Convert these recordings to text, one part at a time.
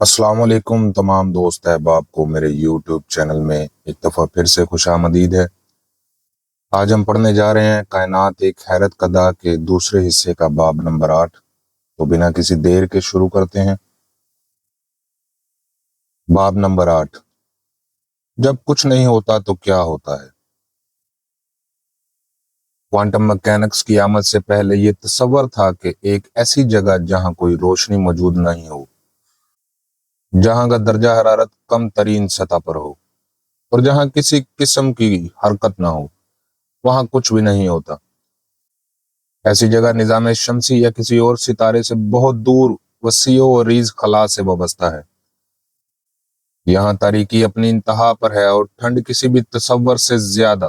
السلام علیکم، تمام دوست احباب کو میرے یوٹیوب چینل میں ایک دفعہ پھر سے خوش آمدید ہے۔ آج ہم پڑھنے جا رہے ہیں کائنات ایک حیرت قدا کے دوسرے حصے کا باب نمبر آٹھ۔ تو بنا کسی دیر کے شروع کرتے ہیں۔ باب نمبر آٹھ۔ جب کچھ نہیں ہوتا تو کیا ہوتا ہے؟ کوانٹم مکینکس کی آمد سے پہلے یہ تصور تھا کہ ایک ایسی جگہ جہاں کوئی روشنی موجود نہیں ہو۔ جہاں کا درجہ حرارت کم ترین سطح پر ہو اور جہاں کسی قسم کی حرکت نہ ہو، وہاں کچھ بھی نہیں ہوتا۔ ایسی جگہ نظام شمسی یا کسی اور ستارے سے بہت دور وسیع و ریز خلا سے وابستہ ہے۔ یہاں تاریکی اپنی انتہا پر ہے اور ٹھنڈ کسی بھی تصور سے زیادہ۔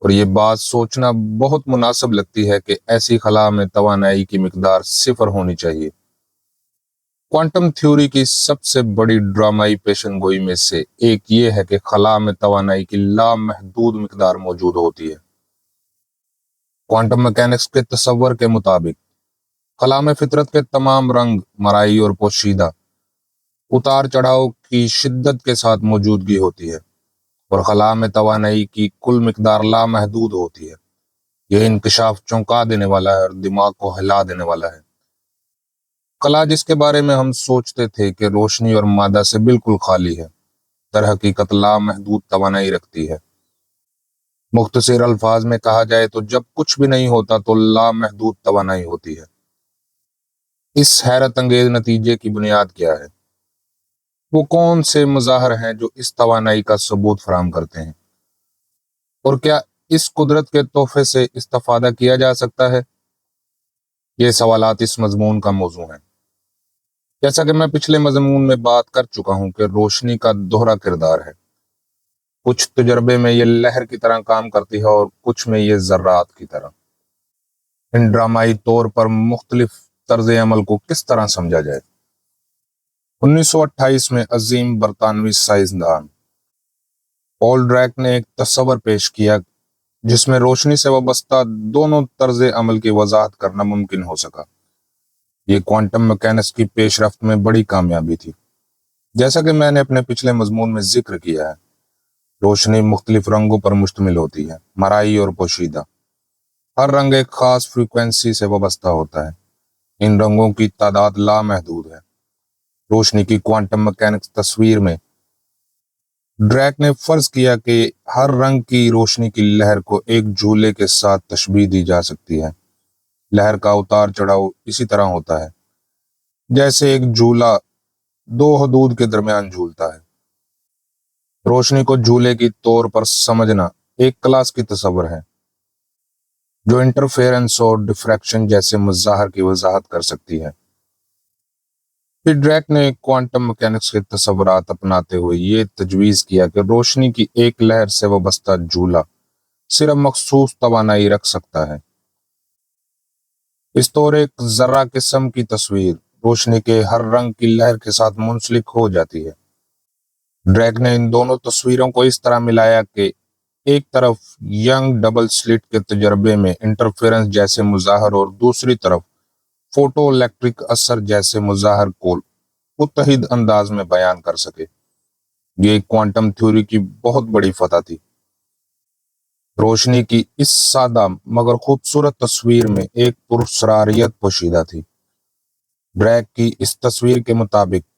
اور یہ بات سوچنا بہت مناسب لگتی ہے کہ ایسی خلا میں توانائی کی مقدار صفر ہونی چاہیے۔ کوانٹم تھیوری کی سب سے بڑی ڈرامائی پیشن گوئی میں سے ایک یہ ہے کہ خلا میں توانائی کی لامحدود مقدار موجود ہوتی ہے۔ کوانٹم مکینکس کے تصور کے مطابق خلا میں فطرت کے تمام رنگ، مرائی اور پوشیدہ، اتار چڑھاؤ کی شدت کے ساتھ موجودگی ہوتی ہے اور خلا میں توانائی کی کل مقدار لامحدود ہوتی ہے۔ یہ انکشاف چونکا دینے والا ہے اور دماغ کو ہلا دینے والا ہے۔ کلا جس کے بارے میں ہم سوچتے تھے کہ روشنی اور مادہ سے بالکل خالی ہے، در حقیقت لامحدود توانائی رکھتی ہے۔ مختصر الفاظ میں کہا جائے تو جب کچھ بھی نہیں ہوتا تو لامحدود توانائی ہوتی ہے۔ اس حیرت انگیز نتیجے کی بنیاد کیا ہے؟ وہ کون سے مظاہر ہیں جو اس توانائی کا ثبوت فراہم کرتے ہیں؟ اور کیا اس قدرت کے تحفے سے استفادہ کیا جا سکتا ہے؟ یہ سوالات اس مضمون کا موضوع ہیں۔ جیسا کہ میں پچھلے مضمون میں بات کر چکا ہوں کہ روشنی کا دوہرا کردار ہے۔ کچھ تجربے میں یہ لہر کی طرح کام کرتی ہے اور کچھ میں یہ ذرات کی طرح۔ ان ڈرامائی طور پر مختلف طرز عمل کو کس طرح سمجھا جائے؟ انیس سو اٹھائیس میں عظیم برطانوی سائنسدان پول ڈریک نے ایک تصور پیش کیا جس میں روشنی سے وابستہ دونوں طرز عمل کی وضاحت کرنا ممکن ہو سکا۔ یہ کوانٹم مکینکس کی پیش رفت میں بڑی کامیابی تھی۔ جیسا کہ میں نے اپنے پچھلے مضمون میں ذکر کیا ہے، روشنی مختلف رنگوں پر مشتمل ہوتی ہے، مرائی اور پوشیدہ۔ ہر رنگ ایک خاص فریکوینسی سے وابستہ ہوتا ہے۔ ان رنگوں کی تعداد لامحدود ہے۔ روشنی کی کوانٹم مکینکس تصویر میں ڈریک نے فرض کیا کہ ہر رنگ کی روشنی کی لہر کو ایک جھولے کے ساتھ تشبیح دی جا سکتی ہے۔ لہر کا اتار چڑھاؤ اسی طرح ہوتا ہے۔ جیسے ایک جھولا دو حدود کے درمیان جھولتا ہے۔ روشنی کو جھولے کی طور پر سمجھنا ایک کلاس کی تصور ہے، جو انٹرفیئرنس اور ڈفریکشن جیسے مظاہر کی وضاحت کر سکتی ہے۔ پھر ڈریک نے کوانٹم مکینکس کے تصورات اپناتے ہوئے یہ تجویز کیا کہ روشنی کی ایک لہر سے وابستہ جھولا صرف مخصوص توانائی رکھ سکتا ہے۔ اس طور ایک ذرہ قسم کی تصویر روشنی کے ہر رنگ کی لہر کے ساتھ منسلک ہو جاتی ہے۔ ڈریک نے ان دونوں تصویروں کو اس طرح ملایا کہ ایک طرف ینگ ڈبل سلٹ کے تجربے میں انٹرفیرنس جیسے مظاہر اور دوسری طرف فوٹو الیکٹرک اثر جیسے مظاہر کو متحد انداز میں بیان کر سکے۔ یہ کوانٹم تھیوری کی بہت بڑی فتح تھی۔ روشنی کی اس سادہ مگر خوبصورت تصویر میں ایک پرسراریت پوشیدہ تھی۔ بریک کی اس تصویر کے مطابق،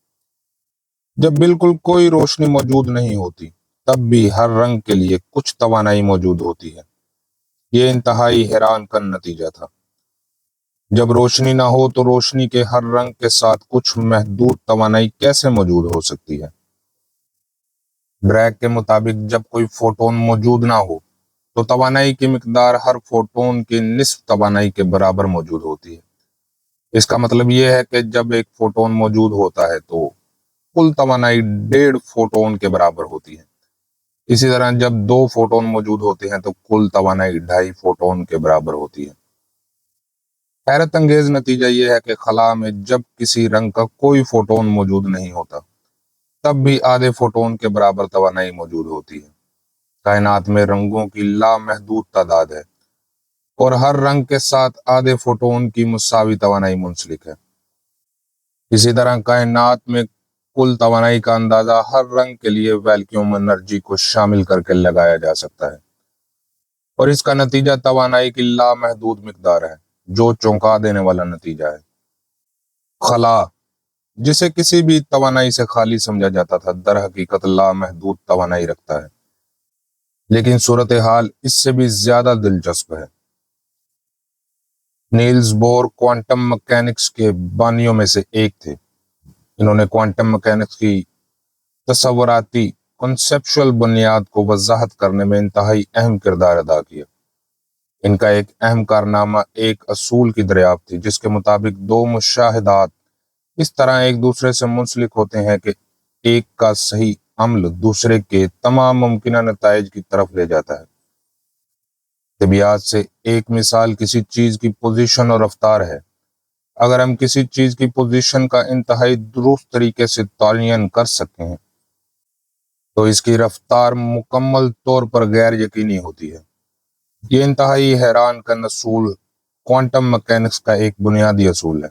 جب بالکل کوئی روشنی موجود نہیں ہوتی، تب بھی ہر رنگ کے لیے کچھ توانائی موجود ہوتی ہے۔ یہ انتہائی حیران کن نتیجہ تھا۔ جب روشنی نہ ہو تو روشنی کے ہر رنگ کے ساتھ کچھ محدود توانائی کیسے موجود ہو سکتی ہے؟ بریک کے مطابق، جب کوئی فوٹون موجود نہ ہو تو توانائی کی مقدار ہر فوٹون کی نصف توانائی کے برابر موجود ہوتی ہے۔ اس کا مطلب یہ ہے کہ جب ایک فوٹون موجود ہوتا ہے تو کل توانائی ڈیڑھ فوٹون کے برابر ہوتی ہے۔ اسی طرح جب دو فوٹون موجود ہوتے ہیں تو کل توانائی ڈھائی فوٹون کے برابر ہوتی ہے۔ حیرت انگیز نتیجہ یہ ہے کہ خلا میں جب کسی رنگ کا کوئی فوٹون موجود نہیں ہوتا، تب بھی آدھے فوٹون کے برابر توانائی موجود ہوتی ہے۔ کائنات میں رنگوں کی لامحدود تعداد ہے اور ہر رنگ کے ساتھ آدھے فوٹون کی مساوی توانائی منسلک ہے۔ اسی طرح کائنات میں کل توانائی کا اندازہ ہر رنگ کے لیے ویلکیوم انرجی کو شامل کر کے لگایا جا سکتا ہے اور اس کا نتیجہ توانائی کی لامحدود مقدار ہے جو چونکا دینے والا نتیجہ ہے۔ خلا، جسے کسی بھی توانائی سے خالی سمجھا جاتا تھا، در حقیقت لامحدود توانائی رکھتا ہے۔ لیکن صورتحال اس سے بھی زیادہ دلچسپ ہے۔ نیلز بور کوانٹم مکینکس کے بانیوں میں سے ایک تھے۔ انہوں نے کوانٹم مکینکس کی تصوراتی کنسپشل بنیاد کو وضاحت کرنے میں انتہائی اہم کردار ادا کیا۔ ان کا ایک اہم کارنامہ ایک اصول کی دریافت تھی، جس کے مطابق دو مشاہدات اس طرح ایک دوسرے سے منسلک ہوتے ہیں کہ ایک کا صحیح عمل دوسرے کے تمام ممکنہ نتائج کی طرف لے جاتا ہے۔ طبیعت سے ایک مثال کسی چیز کی پوزیشن اور رفتار ہے۔ اگر ہم کسی چیز کی پوزیشن کا انتہائی درست طریقے سے تعین کر سکتے ہیں تو اس کی رفتار مکمل طور پر غیر یقینی ہوتی ہے۔ یہ انتہائی حیران کن اصول کوانٹم مکینکس کا ایک بنیادی اصول ہے۔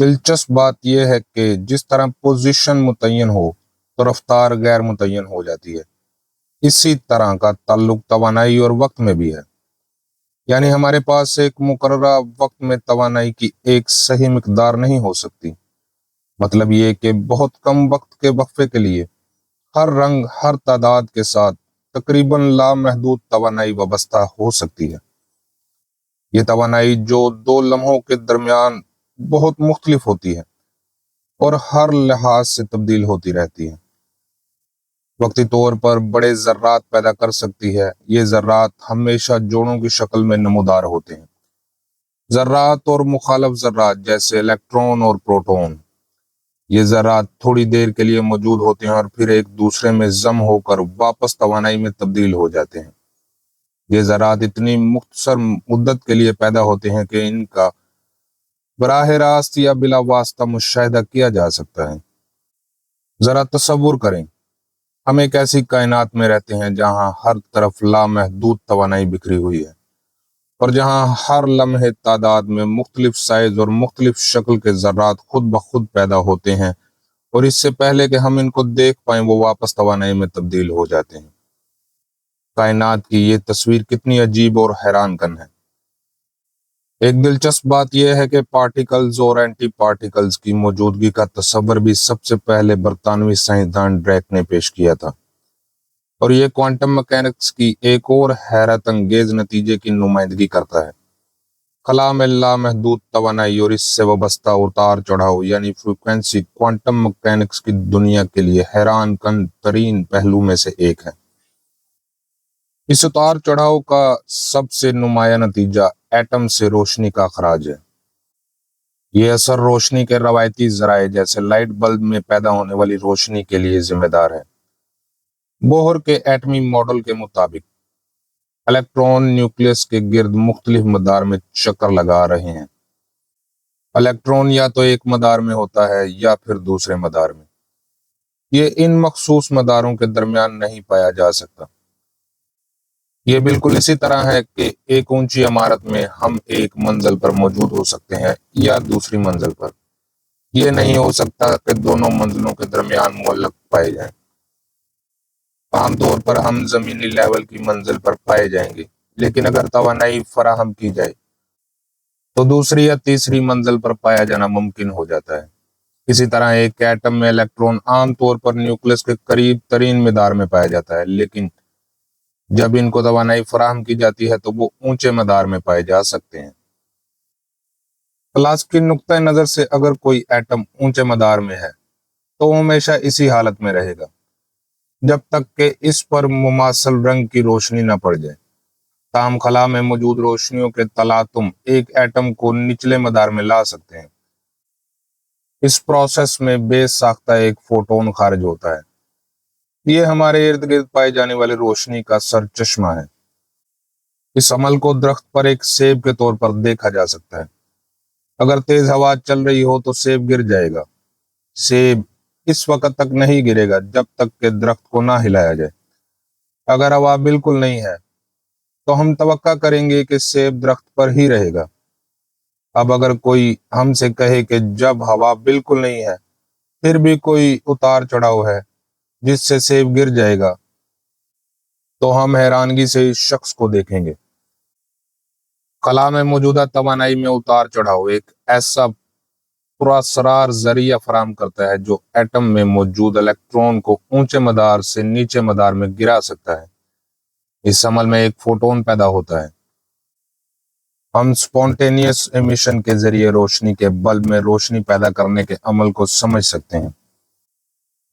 دلچسپ بات یہ ہے کہ جس طرح پوزیشن متعین ہو تو رفتار غیر متعین ہو جاتی ہے۔ اسی طرح کا تعلق توانائی اور وقت میں بھی ہے۔ یعنی ہمارے پاس ایک مقررہ وقت میں توانائی کی ایک صحیح مقدار نہیں ہو سکتی۔ مطلب یہ کہ بہت کم وقت کے وقفے کے لیے ہر رنگ، ہر تعداد کے ساتھ تقریباً لامحدود توانائی وابستہ ہو سکتی ہے۔ یہ توانائی جو دو لمحوں کے درمیان بہت مختلف ہوتی ہے اور ہر لحاظ سے تبدیل ہوتی رہتی ہے۔ وقتی طور پر بڑے ذرات پیدا کر سکتی ہے۔ یہ ذرات ہمیشہ جوڑوں کی شکل میں نمودار ہوتے ہیں۔ ذرات اور مخالف ذرات جیسے الیکٹرون اور پروٹون۔ یہ ذرات تھوڑی دیر کے لیے موجود ہوتے ہیں اور پھر ایک دوسرے میں ضم ہو کر واپس توانائی میں تبدیل ہو جاتے ہیں۔ یہ ذرات اتنی مختصر مدت کے لیے پیدا ہوتے ہیں کہ ان کا براہ راست یا بلا واسطہ مشاہدہ کیا جا سکتا ہے۔ ذرا تصور کریں۔ ہم ایک ایسی کائنات میں رہتے ہیں جہاں ہر طرف لامحدود توانائی بکھری ہوئی ہے اور جہاں ہر لمحے تعداد میں مختلف سائز اور مختلف شکل کے ذرات خود بخود پیدا ہوتے ہیں اور اس سے پہلے کہ ہم ان کو دیکھ پائیں وہ واپس توانائی میں تبدیل ہو جاتے ہیں۔ کائنات کی یہ تصویر کتنی عجیب اور حیران کن ہے۔ ایک دلچسپ بات یہ ہے کہ پارٹیکلز اور اینٹی پارٹیکلز کی موجودگی کا تصور بھی سب سے پہلے برطانوی سائنسدان ڈریک نے پیش کیا تھا۔ اور یہ کوانٹم مکینکس کی ایک اور حیرت انگیز نتیجے کی نمائندگی کرتا ہے۔ خلا میں لامحدود توانائی اور اس سے وابستہ اتار چڑھاؤ یعنی فریکوینسی کوانٹم مکینکس کی دنیا کے لیے حیران کن ترین پہلو میں سے ایک ہے۔ اس اتار چڑھاؤ کا سب سے نمایاں نتیجہ ایٹم سے روشنی کا اخراج ہے۔ یہ اثر روشنی کے روایتی ذرائع جیسے لائٹ بلب میں پیدا ہونے والی روشنی کے لیے ذمہ دار ہے۔ بوہر کے ایٹمی ماڈل کے مطابق، الیکٹرون نیوکلیس کے گرد مختلف مدار میں چکر لگا رہے ہیں۔ الیکٹرون یا تو ایک مدار میں ہوتا ہے یا پھر دوسرے مدار میں۔ یہ ان مخصوص مداروں کے درمیان نہیں پایا جا سکتا۔ یہ بالکل اسی طرح ہے کہ ایک اونچی عمارت میں ہم ایک منزل پر موجود ہو سکتے ہیں یا دوسری منزل پر۔ یہ نہیں ہو سکتا کہ دونوں منزلوں کے درمیان معلق پائے جائیں۔ عام طور پر ہم زمینی لیول کی منزل پر پائے جائیں گے لیکن اگر توانائی فراہم کی جائے تو دوسری یا تیسری منزل پر پایا جانا ممکن ہو جاتا ہے۔ اسی طرح ایک ایٹم میں الیکٹرون عام طور پر نیوکلس کے قریب ترین مدار میں پایا جاتا ہے لیکن جب ان کو توانائی فراہم کی جاتی ہے تو وہ اونچے مدار میں پائے جا سکتے ہیں۔ کلاس کی نقطۂ نظر سے اگر کوئی ایٹم اونچے مدار میں ہے تو وہ ہمیشہ اسی حالت میں رہے گا، جب تک کہ اس پر مماثل رنگ کی روشنی نہ پڑ جائے۔ تام خلا میں موجود روشنیوں کے تلاتم ایک ایٹم کو نچلے مدار میں لا سکتے ہیں۔ اس پروسیس میں بے ساختہ ایک فوٹون خارج ہوتا ہے۔ یہ ہمارے ارد گرد پائے جانے والے روشنی کا سر چشمہ ہے۔ اس عمل کو درخت پر ایک سیب کے طور پر دیکھا جا سکتا ہے۔ اگر تیز ہوا چل رہی ہو تو سیب گر جائے گا۔ سیب اس وقت تک نہیں گرے گا جب تک کہ درخت کو نہ ہلایا جائے۔ اگر ہوا بالکل نہیں ہے تو ہم توقع کریں گے کہ سیب درخت پر ہی رہے گا۔ اب اگر کوئی ہم سے کہے کہ جب ہوا بالکل نہیں ہے، پھر بھی کوئی اتار چڑھاؤ ہے۔ جس سے سیب گر جائے گا، تو ہم حیرانگی سے اس شخص کو دیکھیں گے۔ خلا میں موجودہ توانائی میں اتار چڑھاؤ، ایک ایسا پراسرار ذریعہ فراہم کرتا ہے جو ایٹم میں موجود الیکٹرون کو اونچے مدار سے نیچے مدار میں گرا سکتا ہے۔ اس عمل میں ایک فوٹون پیدا ہوتا ہے۔ ہم سپونٹینیس امیشن کے ذریعے روشنی کے بلب میں روشنی پیدا کرنے کے عمل کو سمجھ سکتے ہیں۔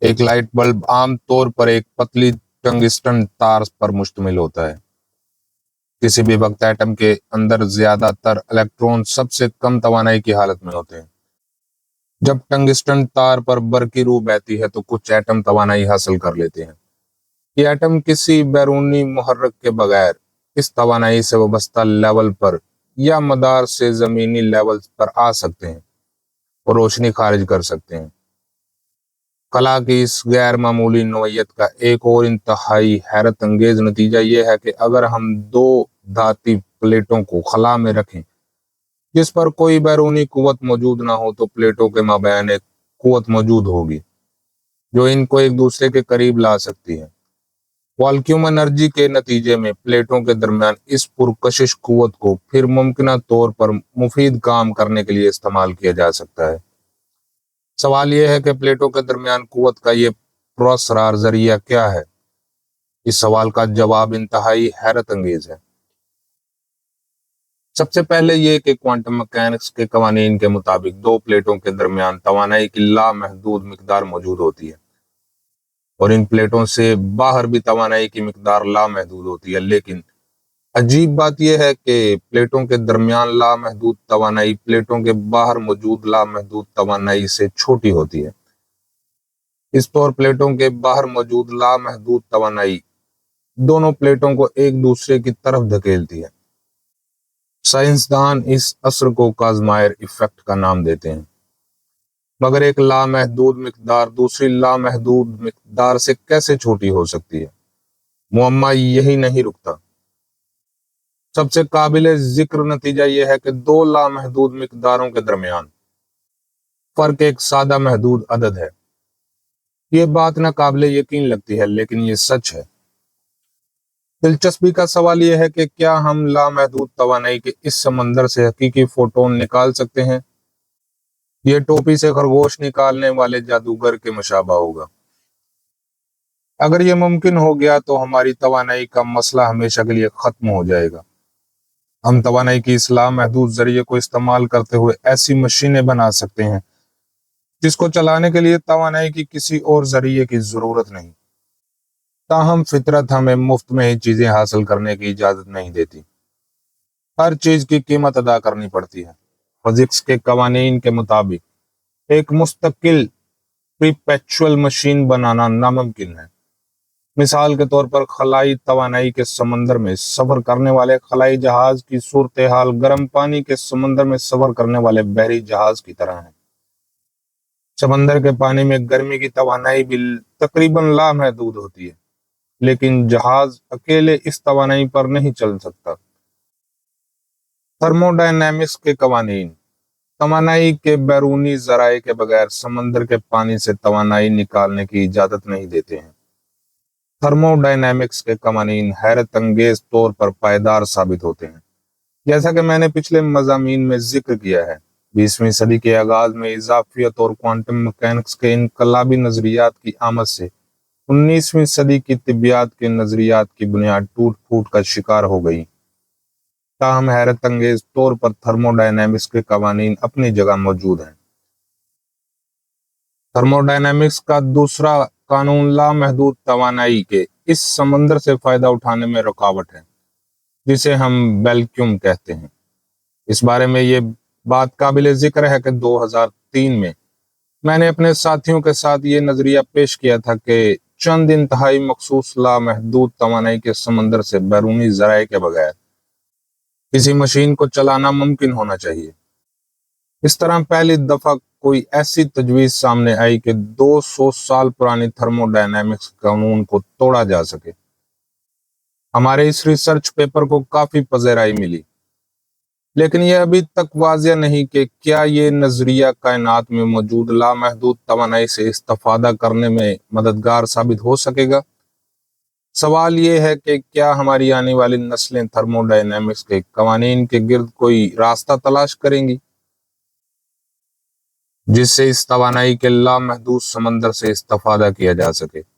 ایک لائٹ بلب عام طور پر ایک پتلی ٹنگسٹن تار پر مشتمل ہوتا ہے۔ کسی بھی وقت ایٹم کے اندر زیادہ تر الیکٹرون سب سے کم توانائی کی حالت میں ہوتے ہیں۔ جب ٹنگسٹن تار پر برقی روح بہتی ہے تو کچھ ایٹم توانائی حاصل کر لیتے ہیں۔ یہ ایٹم کسی بیرونی محرک کے بغیر اس توانائی سے وابستہ لیول پر یا مدار سے زمینی لیول پر آ سکتے ہیں اور روشنی خارج کر سکتے ہیں۔ کلا کی اس غیر معمولی نوعیت کا ایک اور انتہائی حیرت انگیز نتیجہ یہ ہے کہ اگر ہم دو دھاتی پلیٹوں کو خلا میں رکھیں، جس پر کوئی بیرونی قوت موجود نہ ہو تو پلیٹوں کے مابین ایک قوت موجود ہوگی، جو ان کو ایک دوسرے کے قریب لا سکتی ہے۔ والکیوم انرجی کے نتیجے میں پلیٹوں کے درمیان اس پرکشش قوت کو پھر ممکنہ طور پر مفید کام کرنے کے لیے استعمال کیا جا سکتا ہے۔ سوال یہ ہے کہ پلیٹوں کے درمیان قوت کا یہ پرسرار ذریعہ کیا ہے؟ اس سوال کا جواب انتہائی حیرت انگیز ہے۔ سب سے پہلے یہ کہ کوانٹم مکینکس کے قوانین کے مطابق دو پلیٹوں کے درمیان توانائی کی لامحدود مقدار موجود ہوتی ہے۔ اور ان پلیٹوں سے باہر بھی توانائی کی مقدار لامحدود ہوتی ہے، لیکن عجیب بات یہ ہے کہ پلیٹوں کے درمیان لامحدود توانائی، پلیٹوں کے باہر موجود لامحدود توانائی سے چھوٹی ہوتی ہے۔ اس طور پلیٹوں کے باہر موجود لامحدود توانائی دونوں پلیٹوں کو ایک دوسرے کی طرف دھکیلتی ہے۔ سائنسدان اس اثر کو کازمائر ایفیکٹ کا نام دیتے ہیں۔ مگر ایک لامحدود مقدار دوسری لامحدود مقدار سے کیسے چھوٹی ہو سکتی ہے؟ معمہ یہی نہیں رکتا۔ سب سے قابل ذکر نتیجہ یہ ہے کہ دو لامحدود مقداروں کے درمیان فرق ایک سادہ محدود عدد ہے۔ یہ بات ناقابل یقین لگتی ہے، لیکن یہ سچ ہے۔ دلچسپی کا سوال یہ ہے کہ کیا ہم لامحدود توانائی کے اس سمندر سے حقیقی فوٹون نکال سکتے ہیں؟ یہ ٹوپی سے خرگوش نکالنے والے جادوگر کے مشابہ ہوگا۔ اگر یہ ممکن ہو گیا تو ہماری توانائی کا مسئلہ ہمیشہ کے لیے ختم ہو جائے گا۔ ہم توانائی کی اسلام محدود ذریعے کو استعمال کرتے ہوئے ایسی مشینیں بنا سکتے ہیں، جس کو چلانے کے لیے توانائی کی کسی اور ذریعے کی ضرورت نہیں۔ تاہم، فطرت ہمیں مفت میں ہی چیزیں حاصل کرنے کی اجازت نہیں دیتی۔ ہر چیز کی قیمت ادا کرنی پڑتی ہے۔ فزکس کے قوانین کے مطابق ایک مستقل پریپیچول مشین بنانا ناممکن ہے۔ مثال کے طور پر خلائی توانائی کے سمندر میں سفر کرنے والے خلائی جہاز کی صورتحال گرم پانی کے سمندر میں سفر کرنے والے بحری جہاز کی طرح ہے۔ سمندر کے پانی میں گرمی کی توانائی بھی تقریباً لامحدود ہوتی ہے، لیکن جہاز اکیلے اس توانائی پر نہیں چل سکتا۔ تھرمو ڈائنامکس کے قوانین توانائی کے بیرونی ذرائع کے بغیر سمندر کے پانی سے توانائی نکالنے کی اجازت نہیں دیتے ہیں۔ تھرمو ڈائنامکس کے قوانین حیرت انگیز طور پر پائیدار ثابت ہوتے ہیں۔ جیسا کہ میں نے پچھلے مضامین میں ذکر کیا ہے، بیسویں صدی کے آغاز میں اضافیت اور کوانٹم مکینکس کے انقلابی نظریات کی آمد سے انیسویں صدی کی طبیات کے نظریات کی بنیاد ٹوٹ پھوٹ کا شکار ہو گئی۔ تاہم، حیرت انگیز طور پر تھرمو ڈائنامکس کے قوانین اپنی جگہ موجود ہیں۔ تھرمو ڈائنامکس کا دوسرا قانون لامحدود توانائی کے اس سمندر سے فائدہ اٹھانے میں رکاوٹ ہے، جسے ہم بیلکیوم کہتے ہیں۔ اس بارے میں یہ بات قابل ذکر ہے کہ دو ہزار تین میں میں نے اپنے ساتھیوں کے ساتھ یہ نظریہ پیش کیا تھا کہ چند انتہائی مخصوص لامحدود توانائی کے سمندر سے بیرونی ذرائع کے بغیر کسی مشین کو چلانا ممکن ہونا چاہیے۔ اس طرح پہلی دفعہ کوئی ایسی تجویز سامنے آئی کہ دو سو سال پرانی تھرمو ڈائنامکس قانون کو توڑا جا سکے۔ ہمارے اس ریسرچ پیپر کو کافی پذیرائی ملی۔ لیکن یہ ابھی تک واضح نہیں کہ کیا یہ نظریہ کائنات میں موجود لامحدود توانائی سے استفادہ کرنے میں مددگار ثابت ہو سکے گا؟ سوال یہ ہے کہ کیا ہماری آنے والی نسلیں تھرمو ڈائنامکس کے قوانین کے گرد کوئی راستہ تلاش کریں گی؟ جس سے اس توانائی کے لامحدود سمندر سے استفادہ کیا جا سکے۔